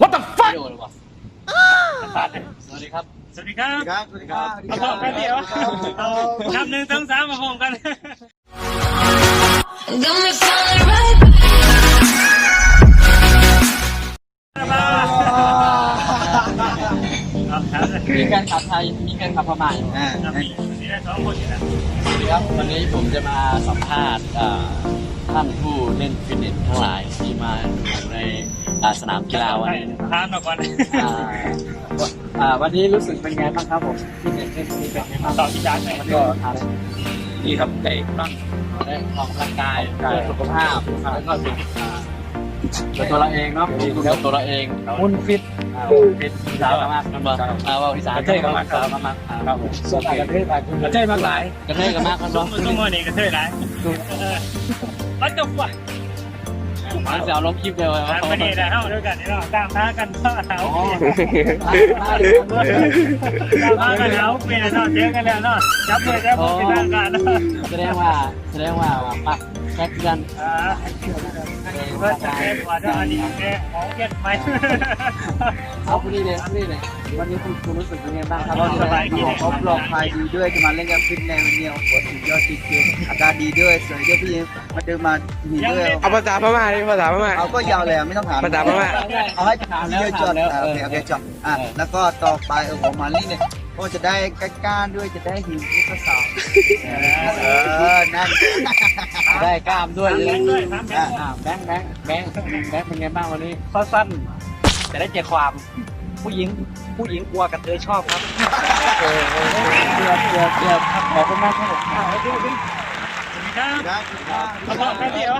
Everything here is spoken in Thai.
What the fuck โดนหรือเปล่าตัดเลยสวัสดีครับ สวัสดีครับครับ สวัสดีครับเอาพร้อมกันเดียวเอานับหนึ่งสองสามมาพร้อมกัน Got me falling right มาเอาครับเลยมีการขับไทย มีการขับพม่าอยู่อ่าเอามีมีได้สองคนอยู่นะสวัสดีครับ วันนี้ผมจะมาสัมภาษณ์อ่า ท่านผู้เล่นฟิตเนสทั้งหลายที่มาอยู่ในอ่าสนามกีฬาวันนี้นะครับทานมาก่อนอ่าอ่าวันนี้รู้สึกเป็นไงบ้างครับผมฟิตเนสเล่นวันนี้เป็นไงบ้างต่อที่จานไหนมันก็ทานดีครับไก่บ้างได้ออกกำลังกายเพื่อสุขภาพแล้วก็สุขภาพเป็นตัวเราเองเนาะดีแล้วตัวเราเองหุ่นฟิตอ่าหุ่นฟิตสาวมากกันบ่อ่าว่าอีสานสาวมากครับผมส่วนใหญ่กระเทยมากกระเทยมากหลายกระเทยกันมากกันซุ้บ่มซุ้มวันนี้กระเทยหลาย เออวัดกับว่า มาเสียวลงคลิปเดียวทานมานี่ได้เท่าด้วยกันนี่เนาะตามท้ากันเท่าเท้าอ๋อตามท้ากันเท้าเป็นเนาะเจอกันแล้วเนาะจับมือจับมือเป็นทางการเนาะแสดงว่าแสดงว่าปักแค่กันอ่าเพื่อจะเป็นว่าจะอันนี้แม่ของเย็ดไหมเอาผู้นี้เลยผู้นี้เลยวันนี้คุณคุณรู้สึกยังไงบ้างครับสบายดีเขาปลอดภัยดีด้วยจะมาเล่นกับฟิตเนสวันนี้โอ้โหสุดยอดจริงๆอาการดีด้วยสวยด้วยพี่ยิ้มมาเดินมาดีด้วยเอาภาษาพม่าดิภาษาพม่า เอาก็ยาวเลยไม่ต้องถามภาษาพม่า เอาให้ถามเยแล้วอะจถามดแล้วอ่าโอเคโอเคจบอะแล้วก็ต่อไปเออผมมานี่เนี่ยก็จะได้ก้านด้วยจะได้หิวที่ข้อสอบเออนั่นได้กล้ามด้วยเลยด้วยครับอ่าแบงค์แบงค์แบงค์แบงค์เป็นไงบ้างวันนี้ข้อสั้นจะได้ใจความผู้หญิงผู้หญิงกลัวกับเธอชอบครับเกือบเกือบเกือบขอบคุณมากครับผมสวัสดีครับครับเอาพร้อมกันเดียว